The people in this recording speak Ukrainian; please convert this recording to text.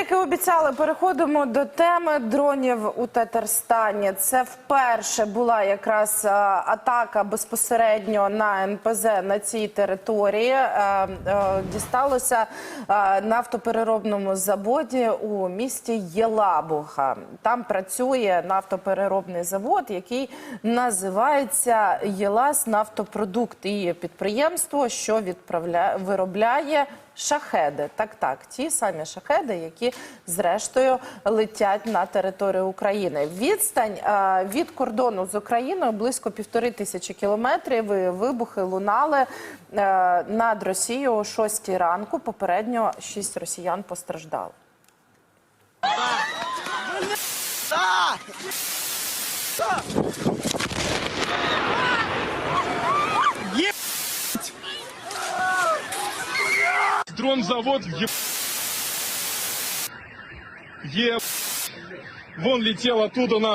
як і обіцяли, переходимо до теми дронів у Татарстані. Це вперше була якраз е, атака безпосередньо на НПЗ на цій території. Е, е, Дісталося нафтопереробному заводі у місті Єлабуга. Там працює нафтопереробний завод, який називається Єлас Нафтопродукт. І підприємство, що відправляє виробляє. Шахеди, так, так, ті самі шахеди, які зрештою летять на територію України. Відстань е, від кордону з Україною близько півтори тисячі кілометрів. Вибухи лунали е, над Росією о 6 ранку. Попередньо шість росіян постраждали. Дрон-завод в Е... Е... Вон летел оттуда на...